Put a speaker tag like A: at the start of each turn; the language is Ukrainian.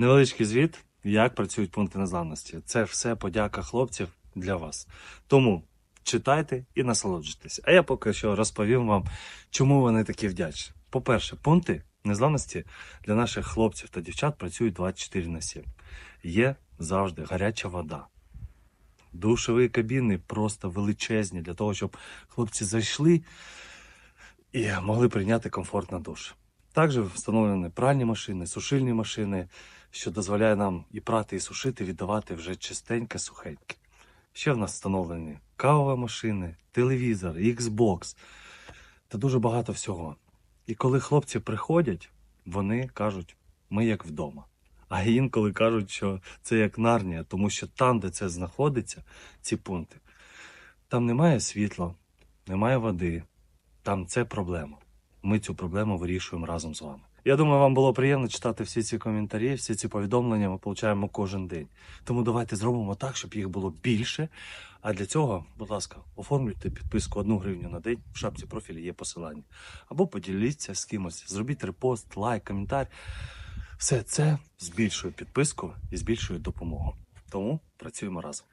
A: Невеличкий звіт, як працюють пункти незламності. Це все подяка хлопців для вас. Тому читайте і насолоджуйтесь. А я поки що розповім вам, чому вони такі вдячні. По-перше, пункти незламності для наших хлопців та дівчат працюють 24 на 7. Є завжди гаряча вода. Душові кабіни просто величезні для того, щоб хлопці зайшли і могли прийняти комфортно душ. Також встановлені пральні машини, сушильні машини, що дозволяє нам і прати, і сушити, віддавати вже чистеньке, сухеньке. Ще в нас встановлені кавові машини, телевізор, Xbox та дуже багато всього. І коли хлопці приходять, вони кажуть, ми як вдома. А інколи кажуть, що це як нарнія, тому що там, де це знаходиться, ці пункти, там немає світла, немає води, там це проблема. Ми цю проблему вирішуємо разом з вами. Я думаю, вам було приємно читати всі ці коментарі, всі ці повідомлення ми получаємо кожен день. Тому давайте зробимо так, щоб їх було більше. А для цього, будь ласка, оформлюйте підписку 1 гривню на день. В шапці профілі є посилання. Або поділіться з кимось, зробіть репост, лайк, коментар. Все це збільшує підписку і збільшує допомогу. Тому працюємо разом.